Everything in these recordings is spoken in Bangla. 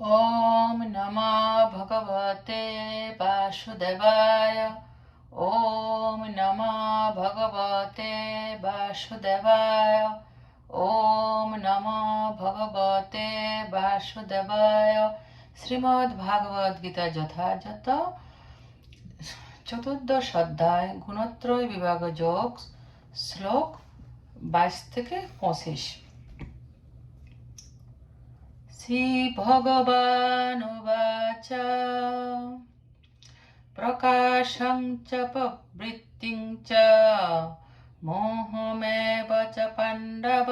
ॐ नमो भगवते वासुदेवाय ॐ नमो भगवते वासुदेवाय ॐ नमो भगवते বাসুদেবায় শ্রীমদ্ ভাগবত গীতা যথাযথ চতুর্দশ অধ্যায় গুণত্রয় বিভাগ যোগ শ্লোক বাইশ থেকে পঁচিশ শ্রী ভগবান বাচা প্রকাশং চ প্রবৃত্তিং চ। মোহমেব চ পাণ্ডব।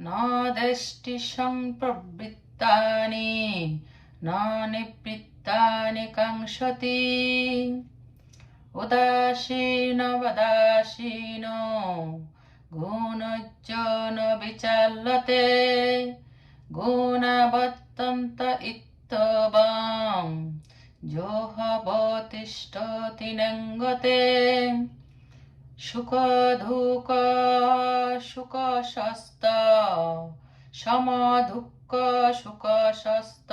ন দৃষ্টি সংপ্রবৃত্তানি ন নিবৃত্তানি কাংসতি। উদাসীন বদাসীন গুণজ্জন বিচাল্যতে। গুণবত্তন্ত ইত্যবাং যোহবতিষ্ঠতি নঙ্গতে সুখধুক সুখস্ত সমধুক সুখস্ত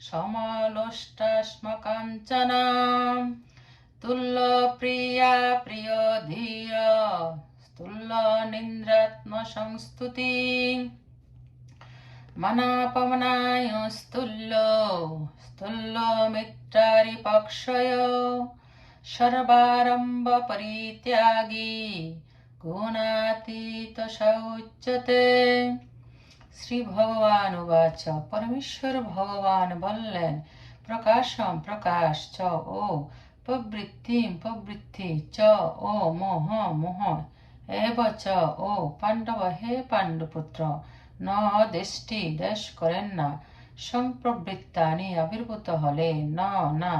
সমলুষ্টাশ্মকাঞ্চনা তুল্যপ্রিয়া প্রিয় ধীর স্তুল্য নিন্দ্রাত্ম সংস্তুতি মনাপমনায়স্তুল্য স্তুল্য মিত্রারি পক্ষয় সর্বারম্ভ পরিত্যাগী গুণাতীত সৌচ্যতে শ্রী ভগবান উবাচ পরমেশ্বর ভগবান বললেন, প্রকাশম প্রকাশ চ ও, প্রবৃত্তিম প্রবৃত্তি চ ও মোহ মোহ, এব চ ও পাণ্ডব হে পাণ্ডপুত্র ন দেশটি দেশ করেন না। সম্প্রবৃত্তানি আবির্ভূত হলে ন, না।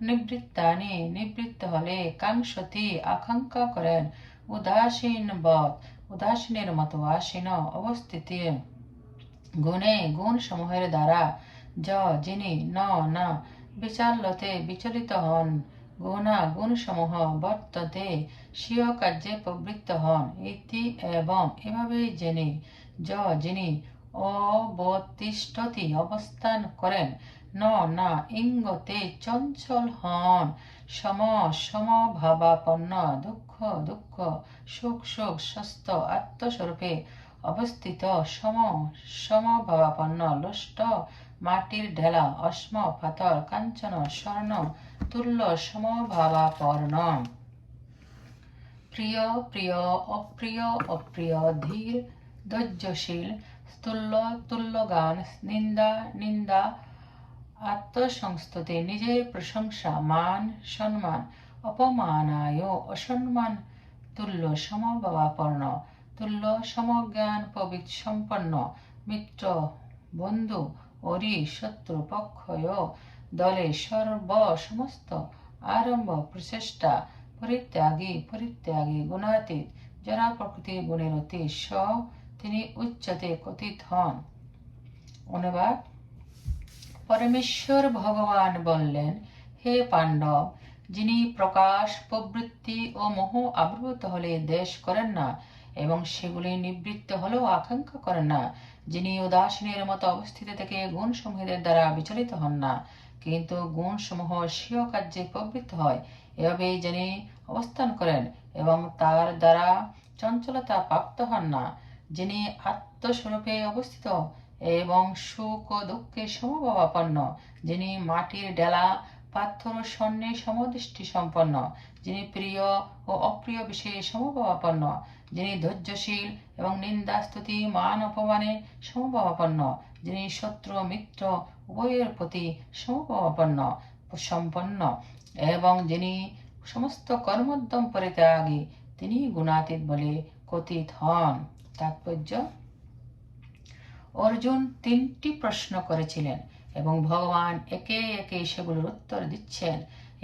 নিবৃত্তানি নিবৃত্ত হলে কাঙ্ক্ষতি আকাঙ্ক্ষা করেন। উদাসীন উদাসীনের মতো আসীন অবস্থিতি। গুণে গুণ সমূহের দ্বারা য, যিনি, ন, না বিচাল্যতে বিচলিত হন। গুণা গুণসমূহ বর্ততে স্বীয় কার্যে প্রবৃত্ত হন। ইতি এবং এভাবে জেনে যিনি অবতিষ্ঠতি অবস্থান করেন। ন, না, ইঙ্গতে চঞ্চল হন। সম, সমভাবাপন্ন, দুঃখ দুঃখ, সুখ সুখ স্বস্থ আত্মস্বরূপে অবস্থিত। সম, সমভাবাপন্ন, লষ্ট, মাটির ঢেলা অস্ম পাথর কাঞ্চন, স্বর্ণ, তুল্য, সমভাবাপন্ন। প্রিয় প্রিয়, অপ্রিয় অপ্রিয়, ধীর ধৈর্যশীল তুল্য তুল্যগান নিন্দা নিন্দা, আত্মসংস্তুতি, নিজের প্রশংসা, মান, সম্মান, অপমানায়, অসম্মান, তুল্য সমভাবাপন্ন, তুল্য সমজ্ঞান পবিত সম্পন্ন মিত্র, বন্ধু, অরি, শত্রু, পক্ষয়, দলে সর্ব সমস্ত আরম্ভ, প্রচেষ্টা, পরিত্যাগী পরিত্যাগী, গুণাতীত, যারা প্রকৃতির গুণের অতি স তিনি উচ্চতে কথিত হন। অনুবাদ, পরমেশ্বর ভগবান বললেন, হে পাণ্ডব, যিনি প্রকাশ, প্রবৃত্তি ও মোহ আবির্ভূত হলে দেশ করেন না এবং সেগুলি নিবৃত্ত হলেও আকাঙ্ক্ষা করেন না, যিনি উদাসীনের মতো অবস্থিত থেকে গুণ সমূহের দ্বারা বিচলিত হন না, কিন্তু গুণ সমূহ স্বীয় কার্যে প্রবৃত্ত হয় এভাবে যিনি অবস্থান করেন এবং তার দ্বারা চঞ্চলতা প্রাপ্ত হন না যিনি আত্মস্বরূপে অবস্থিত এবং সুখ ও দুঃখে সমভাবাপন্ন, যিনি মাটির ডেলা, পাথর ও স্বর্ণে সমদৃষ্টি সম্পন্ন, যিনি প্রিয় ও অপ্রিয় বিষয়ে সমভাবাপন্ন, যিনি ধৈর্যশীল এবং নিন্দা স্তুতি মান অপমানে সমভাবাপন্ন, যিনি শত্রু মিত্র উভয়ের প্রতি সমভাবাপন্ন, সম্পন্ন এবং যিনি সমস্ত কর্মোদ্যম পরিত্যাগী তিনি গুণাতীত বলে কথিত হন। তাৎপর্য? অর্জুন তিনটি প্রশ্ন করেছিলেন এবং ভগবান একে একে সেগুলোর উত্তর দিচ্ছেন।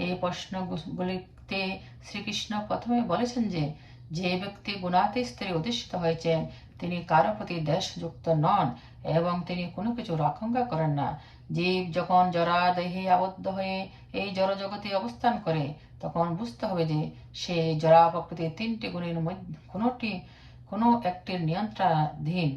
এই প্রশ্নগুলিতে শ্রীকৃষ্ণ প্রথমে বলেছেন যে যে ব্যক্তি গুণাতি স্তরে অধিষ্ঠিত হয়েছেন, তিনি কারও প্রতি দেশযুক্ত নন এবং তিনি কোনো কিছুর আকাঙ্ক্ষা করেন না। জীব যখন জরা দেহে আবদ্ধ হয়ে এই জড়জগতে অবস্থান করে, তখন বুঝতে হবে যে সে জরা প্রকৃতির তিনটি গুণের মধ্যে, কোনোটি কোনো একটির নিয়ন্ত্রণাধীন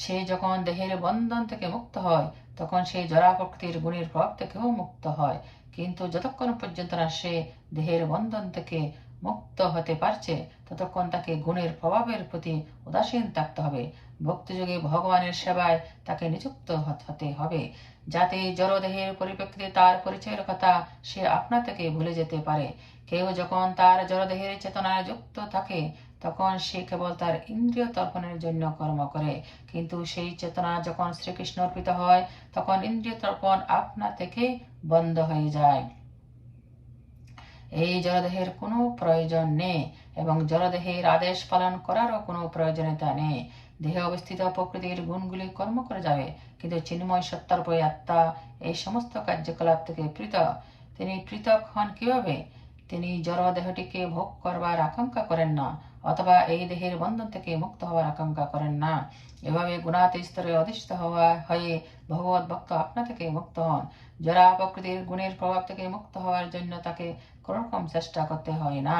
সে যখন দেহের বন্ধন থেকে মুক্ত হয়, তখন সেই জরা প্রকৃতির গুণের প্রভাব থেকেও মুক্ত হয়। কিন্তু যতক্ষণ পর্যন্ত না সে দেহের বন্ধন থেকে মুক্ত হতে পারছে, ততক্ষণ তাকে গুণের প্রভাবের প্রতি উদাসীন থাকতে হবে। ভক্তিযোগে ভগবানের সেবায় তাকে নিযুক্ত হতে হবে, যাতে জড়দেহের পরিপ্রেক্ষিতে তার পরিচয়ের কথা সে আপনা থেকে ভুলে যেতে পারে। কেউ যখন তার জড়দেহের চেতনায় যুক্ত থাকে তখন সে কেবল তার ইন্দ্রিয় তর্পণের জন্য কর্ম করে। কিন্তু সেই চেতনা যখন শ্রীকৃষ্ণ অর্পিত হয়, তখন ইন্দ্রিয় তর্পণ আপনা থেকে বন্ধ হয়ে যায়। এই জড়দেহের কোনো প্রয়োজন নেই এবং জড়দেহের আদেশ পালন করারও কোনো প্রয়োজনীয়তা নেই। দেহে অবস্থিত প্রকৃতির গুণগুলি কর্ম করে যাবে, কিন্তু চিন্ময় সত্তারূপে আত্মা এই সমস্ত কার্যকলাপ থেকে পৃথক। তিনি পৃথক হন কীভাবে? তিনি জড় দেহটিকে ভোগ করবার আকাঙ্ক্ষা করেন না অথবা এই দেহের বন্ধন থেকে মুক্ত হওয়ার আকাঙ্ক্ষা করেন না। এভাবে গুণাতে স্তরে অধিষ্ঠিত হওয়া হয়ে ভগবত ভক্ত আপনা থেকে মুক্ত হন। যারা প্রকৃতির গুণের প্রভাব থেকে মুক্ত হওয়ার জন্য তাকে কোন রকম চেষ্টা করতে হয় না।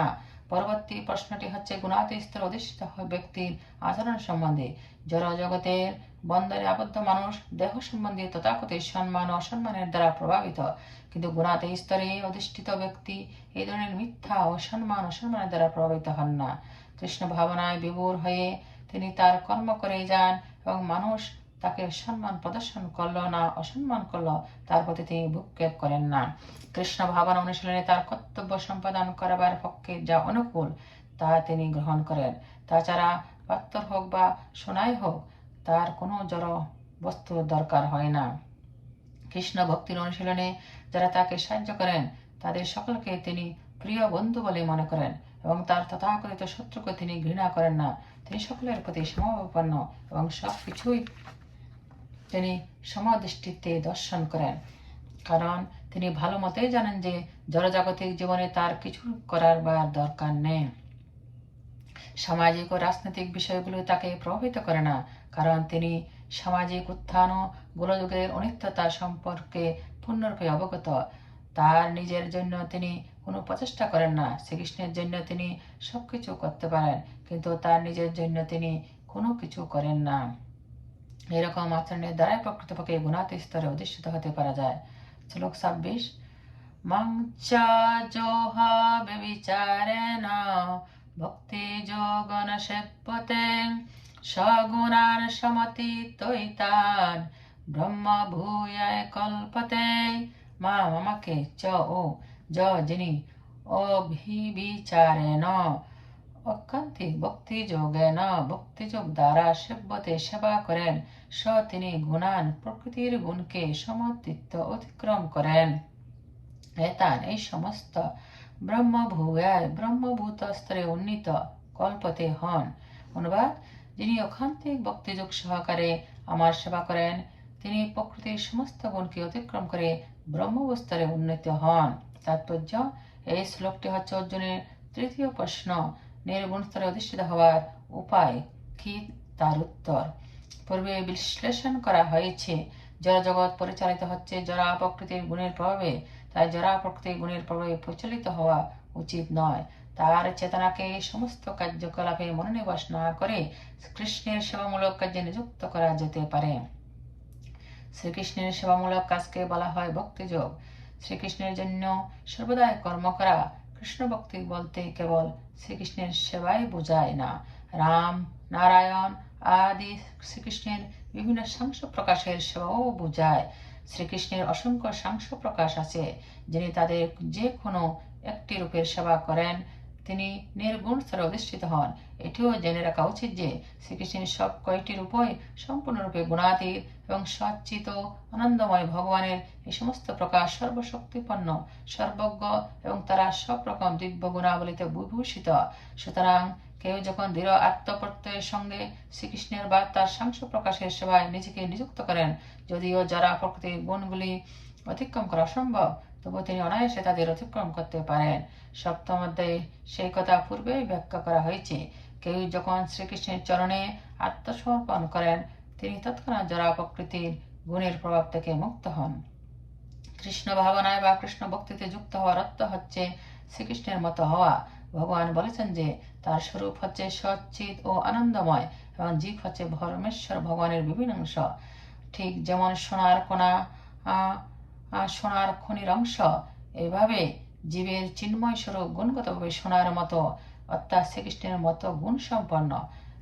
পরবর্তী প্রশ্নটি হচ্ছে গুণাতে স্তরে অধিষ্ঠিত ব্যক্তির আচরণ সম্বন্ধে। জড় জগতের বন্ধনে আবদ্ধ মানুষ, দেহ সম্বন্ধে তথাকথিত সম্মান অসম্মানের দ্বারা প্রভাবিত। কিন্তু গুণাতে স্তরে অধিষ্ঠিত ব্যক্তি এই ধরনের মিথ্যা ও সম্মান অসম্মানের দ্বারা প্রভাবিত হন না। কৃষ্ণ ভাবনায় বিভোর হয়ে তিনি তার কর্ম করে যান এবং মানুষ তাকে সম্মান প্রদর্শন করল না অসম্মান করল, তার প্রতি তিনি ভূক্ষেপ করেন না। কৃষ্ণ ভাবনা অনুশীলনে তার কর্তব্য সম্পাদন করাবার পক্ষে যা অনুকূল, তা তিনি গ্রহণ করেন। তাছাড়া পাত্তর হোক বা সোনাই হোক, তার কোনো জড় বস্তু দরকার হয় না। কৃষ্ণ ভক্তির অনুশীলনে যারা তাকে সাহায্য করেন, তাদের সকলকে তিনি প্রিয় বন্ধু বলে মনে করেন। এবং তার তথাকথিত শত্রুকে তিনি ঘৃণা করেন না। তিনি সকলের প্রতি সমবাপন্ন এবং সব কিছুই তিনি সমদৃষ্টিতে দর্শন করেন। কারণ তিনি ভালো মতেই জানেন যে জড়জাগতিক জীবনে তার কিছু করার বা দরকার নেই। সামাজিক ও রাজনৈতিক বিষয়গুলো তাকে প্রভাবিত করে না, কারণ তিনি সামাজিক উত্থান ও গোলযোগের অনিত্যতা সম্পর্কে পূর্ণরূপে অবগত। তার নিজের জন্য তিনি কোনো প্রচেষ্টা করেন না। শ্রীকৃষ্ণের জন্য তিনি সবকিছু করতে পারেন, কিন্তু তার নিজের জন্য তিনি কোনো কিছু করেন না। এরকম আচরণের দ্বারাই প্রকৃতপক্ষে গুণাতি স্তরে অধিষ্ঠিত হতে পারা যায়। শ্লোক ছাব্বিশ মঞ্চা জোহা বেবিচারেণ ভক্তি যোগন সেপতে সগুণান সমতি তৈতান ব্রহ্ম ভূয়ায় কল্পতে, মা আমাকে চ ও যিনি অভিবিচারেণ অকান্তিক ভক্তি যোগেন ভক্তিযোগ দ্বারা সেব্যতে সেবা করেন স তিনি গুণান প্রকৃতির গুণকে সমতিত্ব অতিক্রম করেন এতান এই সমস্ত ব্রহ্মভূয়ায় ব্রহ্মভূত স্তরে উন্নীত কল্পতে হন অনুবাদ যিনি অখান্তিক ভক্তিযোগ সহকারে আমার সেবা করেন তিনি প্রকৃতির সমস্ত গুণকে অতিক্রম করে ব্রহ্মবস্তরে উন্নীত হন তাৎপর্য। এই শ্লোকটি হচ্ছে অর্জুনের তৃতীয় প্রশ্ন। নির্গুণ স্তরে অধিষ্ঠিত হওয়ার উপায় কি তার উত্তর? পূর্বে বিশ্লেষণ করা হয়েছে, জড় জগৎ পরিচালিত হচ্ছে জরা প্রকৃতির গুণের প্রভাবে, তাই জরা প্রকৃতির গুণের প্রভাবে প্রচলিত হওয়া উচিত নয়। তার চেতনাকে সমস্ত কার্যকলাপে মনোনিবাস না করে কৃষ্ণের সেবামূলক কাজে নিযুক্ত করা যেতে পারে। শ্রীকৃষ্ণের সেবামূলক কাজকে বলা হয় ভক্তিযোগ। শ্রীকৃষ্ণের জন্য সর্বদাই কর্ম করা কৃষ্ণ ভক্তি বলতে কেবল শ্রীকৃষ্ণের সেবাই বোঝায় না। রাম, নারায়ণ আদি শ্রীকৃষ্ণের বিভিন্ন সাংস প্রকাশের সেবাও বোঝায়। শ্রীকৃষ্ণের অসংখ্য সাংস প্রকাশ আছে, যিনি তাদের যে কোনো একটি রূপের সেবা করেন। তিনি নির্গুণ স্তরে অধিষ্ঠিত হন। এটিও জেনে রাখা উচিত যে শ্রীকৃষ্ণের সব কয়টি রূপই সম্পূর্ণরূপে গুণাতীত এবং সচ্চিত আনন্দময় ভগবানের এই সমস্ত প্রকাশ সর্বশক্তিপন্ন, সর্বজ্ঞ এবং তারা সব রকম দিব্য গুণাবলিতে বিভূষিত সুতরাং কেউ যখন দৃঢ় আত্মপ্রত্যয়ের সঙ্গে শ্রীকৃষ্ণের বা তার সাংস প্রকাশের সেবায় নিজেকে নিযুক্ত করেন, যদিও যারা প্রকৃতির গুণগুলি অতিক্রম করা সম্ভব তবু তিনি অনায়াসে তাদের অতিক্রম করতে পারেন। সপ্তম অধ্যায়ে সেই কথা পূর্বে ব্যাখ্যা করা হয়েছে। কেউ যখন শ্রীকৃষ্ণের চরণে আত্মসমর্পণ করেন, তিনি তৎক্ষণাৎ জরা প্রকৃতির গুণের প্রভাব থেকে মুক্ত হন। কৃষ্ণ ভাবনায় বা কৃষ্ণ ভক্তিতে যুক্ত হওয়ার অর্থ হচ্ছে শ্রীকৃষ্ণের মতো হওয়া। ভগবান বলেছেন যে, তার স্বরূপ হচ্ছে সচ্চিত ও আনন্দময় এবং জীব হচ্ছে পরমেশ্বর ভগবানের বিভিন্ন অংশ। ঠিক যেমন সোনার কোনা সোনার খনির অংশ। এভাবে জীবের চিন্ময় স্বরূপ গুণগতভাবে সোনার মতো, অর্থাৎ শ্রীকৃষ্ণের মতো গুণ সম্পন্ন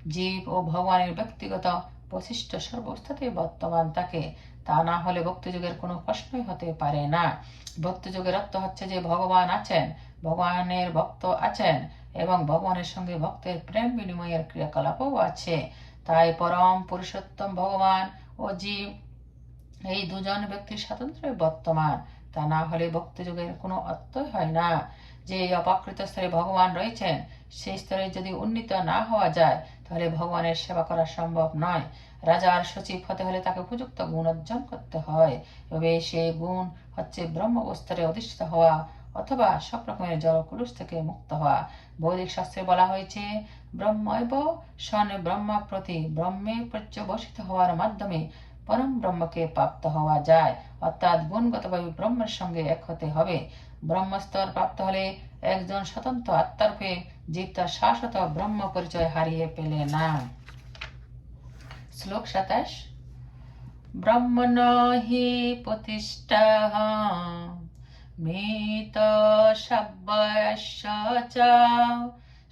জীব ও ভগবানের ব্যক্তিগত বৈশিষ্ট্য সর্বস্থাতে বর্তমান থাকে। তা না হলে ভক্তিযুগের কোনো প্রশ্নই হতে পারে না। ভক্তিযুগের অর্থ হচ্ছে যে ভগবান আছেন, ভগবানের ভক্ত আছেন এবং ভগবানের সঙ্গে ভক্তের প্রেম বিনিময়ের ক্রিয়াকলাপও আছে। তাই পরম পুরুষোত্তম ভগবান ও জীব এই দুজন ব্যক্তির স্বাতন্ত্র্য বর্তমান। তা না হলে ভক্তিযুগের কোনো অর্থই হয় না। যে অপাকৃত স্তরে ভগবান রয়েছেন, সেই স্তরে যদি উন্নীত না হওয়া যায়, তাহলে ভগবানের সেবা করা সম্ভব নয়। রাজার সচিব হতে হলে তাকে উপযুক্ত গুণ অর্জন করতে হয়। তবে সেই গুণ হচ্ছে ব্রহ্ম স্তরে অধিষ্ঠিত হওয়া অথবা সব রকমের জলকুলুষ থেকে মুক্ত হওয়া। বৈদিক শাস্ত্রে বলা হয়েছে, ব্রহ্মৈব সন ব্রহ্মা প্রতি ব্রহ্মে পর্যবসিত হওয়ার মাধ্যমে পরম ব্রহ্মকে প্রাপ্ত হওয়া যায়। অর্থাৎ গুণগতভাবে ব্রহ্মের সঙ্গে এক হতে হবে। ব্রহ্মস্তর প্রাপ্ত হলে একজন স্বতন্ত্র আত্মারূপে জীব তার শাশ্বত ব্রহ্ম পরিচয় হারিয়ে পেলে না। শ্লোক সাতাশ। ব্রহ্মণ হি প্রতিষ্ঠা মৃত শব্দস্য চ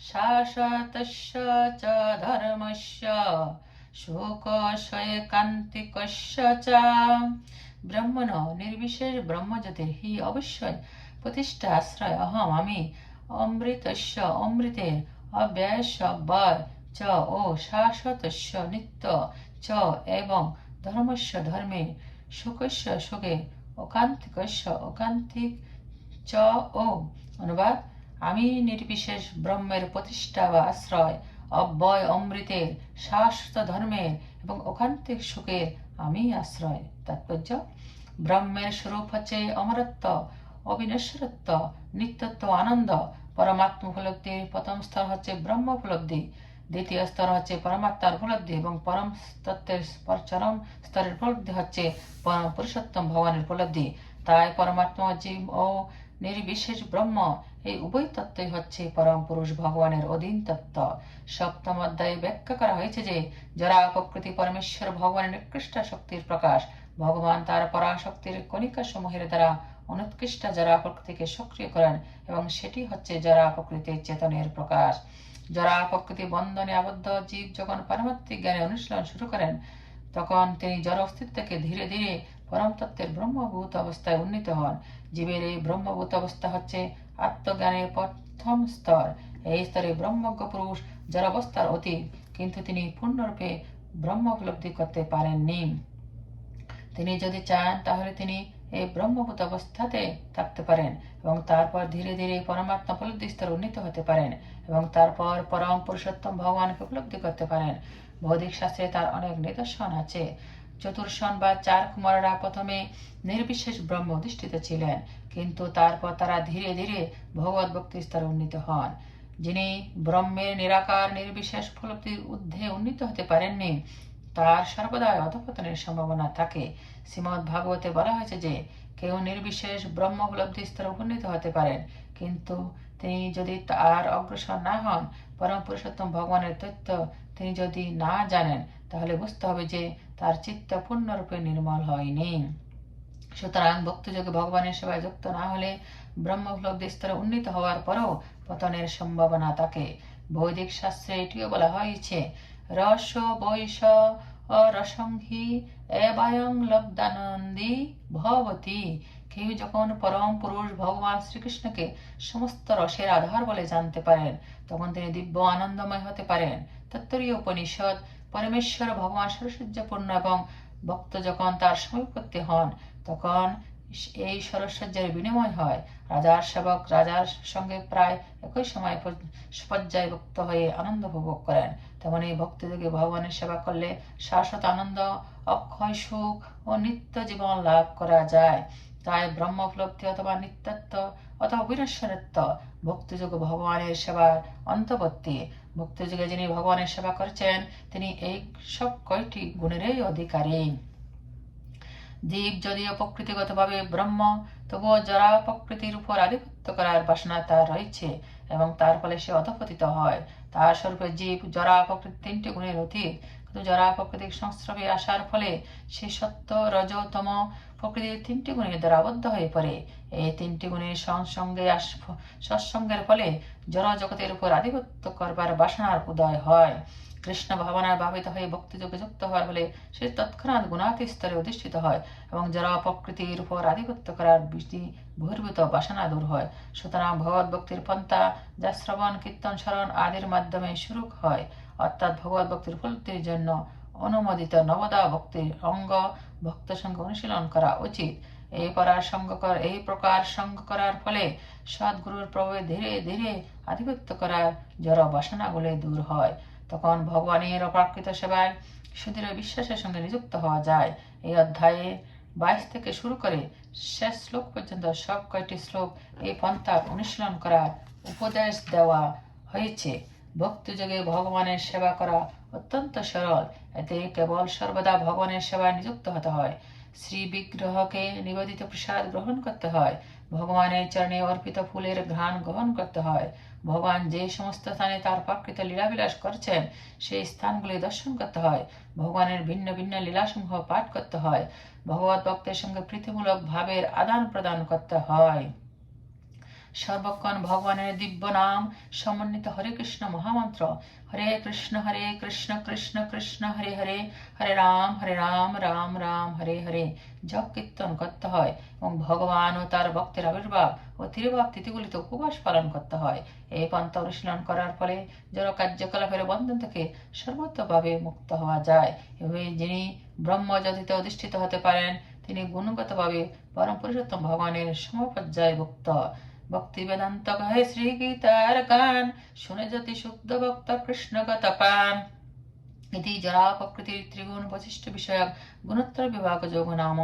শাশ্বতস্য ধর্মস্য। শোকশয়কান্তিকস্য চ। ব্রহ্মণ নির্বিশেষ ব্রহ্মজ্যোতির হি অবশ্যই প্রতিষ্ঠা আশ্রয় অহম আমি। অমৃতস্য অমৃতের অব্যয়স্য বয় চ ও শাশ্বতস্য নিত্য চ এবং ধর্মস্য ধর্মে সুখস্য সুখে অকান্তিকস্য অকান্তিক চ ও অনুবাদ। আমি নির্বিশেষ ব্রহ্মের প্রতিষ্ঠা বা আশ্রয় অব্যয় অমৃতের শাশ্বত ধর্মের এবং অকান্তিক সুখের আমি আশ্রয়। তাৎপর্য, ব্রহ্মের স্বরূপ হচ্ছে অমরত্ব অবিনশ্বরত্ব নিত্যত্ব, আনন্দ। পরমাত্ম উপলব্ধির প্রথম স্তর হচ্ছে ব্রহ্ম উপলব্ধি, দ্বিতীয় স্তর হচ্ছে পরমাত্মার উপলব্ধি এবং পরম তত্ত্বের চরম স্তরের উপলব্ধি হচ্ছে পরম পুরুষোত্তম ভগবানের উপলব্ধি। তাই পরমাত্মা, জীব ও নির্বিশেষ ব্রহ্ম, এই উভয় তত্ত্বই হচ্ছে পরম পুরুষ ভগবানের অধীন তত্ত্ব। সপ্তম অধ্যায়ে ব্যাখ্যা করা হয়েছে যে, যারা প্রকৃতি পরমেশ্বর ভগবানের নিকৃষ্ট শক্তির প্রকাশ, ভগবান তার পরাশক্তির কণিকা সমূহের দ্বারা অনুৎকৃষ্ট যারা প্রকৃতিকে সক্রিয় করেন এবং সেটি হচ্ছে যারা প্রকৃতির চেতনের প্রকাশ। যারা প্রকৃতি বন্ধনে আবদ্ধ জীব যখন পারমাত্মিক জ্ঞানে অনুশীলন শুরু করেন, তখন তিনি জড় অস্তিত্বকে ধীরে ধীরে পরম তত্ত্বের ব্রহ্মভূত অবস্থায় উন্নীত হন। জীবের এই ব্রহ্মভূত অবস্থা হচ্ছে আত্মজ্ঞানের প্রথম স্তর। এই স্তরে ব্রহ্মজ্ঞ পুরুষ যার অবস্থার অতীত, কিন্তু তিনি পূর্ণরূপে ব্রহ্ম উপলব্ধি করতে পারেননি। তিনি যদি চান, তাহলে তিনি এই ব্রহ্মভূত অবস্থাতে থাকতে পারেন এবং তারপর ধীরে ধীরে পরমাত্মা উপলব্ধি স্তরে উন্নীত হতে পারেন এবং তারপর পরম পুরুষোত্তম ভগবানকে উপলব্ধি করতে পারেন। বৌদ্ধিক শাস্ত্রে তার অনেক নিদর্শন আছে। চতুর্শন বা চার কুমাররা প্রথমে নির্বিশেষ ব্রহ্ম অধিষ্ঠিত ছিলেন, কিন্তু তারপর তারা ধীরে ধীরে ভগবত ভক্তি স্তরে উন্নীত হন। যিনি ব্রহ্মের নিরাকার নির্বিশেষ উপলব্ধির ঊর্ধ্বে উন্নীত হতে পারেননি, তার সর্বদাই অধপতনের সম্ভাবনা থাকে। শ্রীমৎ ভাগবতে বলা হয়েছে যে, কেউ নির্বিশেষ ব্রহ্ম উপলব্ধি স্তরে উপনীত হতে পারেন, কিন্তু তিনি যদি তার অগ্রসর না হন, পরম পুরুষোত্তম ভগবানের তথ্য তিনি যদি না জানেন, তাহলে বুঝতে হবে যে তার চিত্ত পূর্ণরূপে নির্মল হয়নি। সুতরাং ভক্তিযোগে ভগবানের সেবায় যুক্ত না হলে ব্রহ্ম উপলব্ধি স্তরে উন্নীত হওয়ার পরও পতনের সম্ভাবনা থাকে। বৈদিক শাস্ত্রে এটিও বলা হয়েছে, রস বৈশ রসংহি এবায়ং লব্ধানন্দী ভবতী। কেউ যখন পরম পুরুষ ভগবান শ্রীকৃষ্ণকে সমস্ত রসের আধার বলে জানতে পারেন, তখন তিনি দিব্য আনন্দময় হতে পারেন। তত্তরীয় উপনিষদ পরমেশ্বর, ভগবান সরসজ্জাপূর্ণ এবং ভক্ত যখন তার সমীপত্তি হন, তখন এই সরসজ্জার বিনিময় হয়। রাজার সেবক, রাজার সঙ্গে প্রায় একই সময় পর্যায়ে ভক্ত হয়ে আনন্দ উপভোগ করেন। তেমন ভক্তিযোগে ভগবানের সেবা করলে শাশ্বত আনন্দ, অক্ষয় সুখ ও নিত্য জীবন লাভ করা যায়। তাই ব্রহ্ম উপলব্ধি অথবা নিত্যত্ব অথবা বিনশ্বরত্ব ভক্তিযোগ ভগবানের সেবার অন্তর্বর্তী ভক্তিযোগে যিনি ভগবানের সেবা করছেন, তিনি এই সব কয়টি গুণেরই অধিকারী। জীব যদিও প্রকৃতিগতভাবে ব্রহ্ম, তবুও জরা প্রকৃতির উপর আধিপত্য করার বাসনা তার রয়েছে এবং তার ফলে সে অধপতিত হয়। তার স্বরূপে জীব জরা প্রকৃতি তিনটি গুণের অতীত কিন্তু জরা প্রকৃতির সংস্রবে আসার ফলে সে সত্য রজ তম প্রকৃতির তিনটি গুণের দ্বারা আবদ্ধ হয়ে পড়ে। এই তিনটি গুণের সংসঙ্গে সৎসঙ্গের ফলে জড় জগতের উপর আধিপত্য করবার বাসনার উদয় হয়। কৃষ্ণ ভাবনার ভাবিত হয়ে ভক্তিযোগে যুক্ত হওয়ার ফলে সে তৎক্ষণাৎ গুণাতি স্তরে অধিষ্ঠিত হয় এবং যারা প্রকৃতির উপর আধিপত্য করার বৃষ্টি বহির্ভূত বাসনা দূর হয়। সুতরাং ভগবত ভক্তির পন্থা যা শ্রবণ, কীর্তন, স্মরণ আদির মাধ্যমে শুরু হয়। অর্থাৎ ভগবত ভক্তির উপলব্ধির জন্য অনুমোদিত নবদা ভক্তির অঙ্গ ভক্ত সঙ্গে অনুশীলন করা উচিত। এই করার সঙ্গ এই প্রকার সঙ্গ করার ফলে সদ্গুরুর প্রভাবে ধীরে ধীরে আধিপত্য করার জড় বাসনাগুলি দূর হয়। তখন ভগবানের অপ্রাকৃত সেবায় সুদৃঢ় বিশ্বাসের সঙ্গে নিযুক্ত হওয়া যায়। এই অধ্যায়ে বাইশ থেকে শুরু করে শেষ শ্লোক পর্যন্ত সব কয়টি শ্লোক এই পন্থা অনুশীলন করার উপদেশ দেওয়া হয়েছে। ভক্তিযোগে ভগবানের সেবা করা অত্যন্ত সরল। এতে কেবল সর্বদা ভগবানের সেবায় নিযুক্ত হতে হয়। শ্রী বিগ্রহকে নিবেদিত প্রসাদ গ্রহণ করতে হয়। ভগবানের চরণে অর্পিত ফুলের ঘ্রাণ গ্রহণ করতে হয়। ভগবান যে সমস্ত স্থানে তার প্রাকৃত লীলাবিলাস করছেন, সেই স্থানগুলি দর্শন করতে হয়। ভগবানের ভিন্ন ভিন্ন লীলাসমূহ পাঠ করতে হয়। ভগবত ভক্তের সঙ্গে প্রীতিমূলক ভাবের আদান প্রদান করতে হয়। সর্বক্ষণ ভগবানের দিব্য নাম সমন্বিত হরে কৃষ্ণ মহামন্ত্র। হরে কৃষ্ণ হরে কৃষ্ণ কৃষ্ণ কৃষ্ণ, হরে হরে। হরে রাম হরে রাম রাম রাম, হরে হরে। জপ, কীর্তন করতে হয় এবং ভগবান ও তার ভক্তের আবির্ভাব ও তিরুভাব তিথিগুলিতে উপবাস পালন করতে হয়। এই পন্থা অনুশীলন করার ফলে জড় কার্যকলাপের বন্ধন থেকে সর্বত্রভাবে মুক্ত হওয়া যায়। এভাবে যিনি ব্রহ্মজ্যোতিতে অধিষ্ঠিত হতে পারেন, তিনি গুণগতভাবে পরম পুরুষোত্তম ভগবানের সমপর্যায় ভুক্ত বেদান্ত কহে শ্রী গীতার গান শুনে যদি শুদ্ধ ভক্ত কৃষ্ণগত পান। ইতি জরা প্রকৃতির ত্রিগুণ বৈশিষ্ট্য বিষয়ক গুণোত্তর বিভাগ যোগ নাম।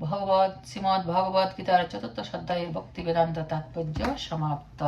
ভগবত শ্রীমদ গীতার চতুর্থ অধ্যায়ের ভক্তি বেদান্ত তাৎপর্য সমাপ্ত।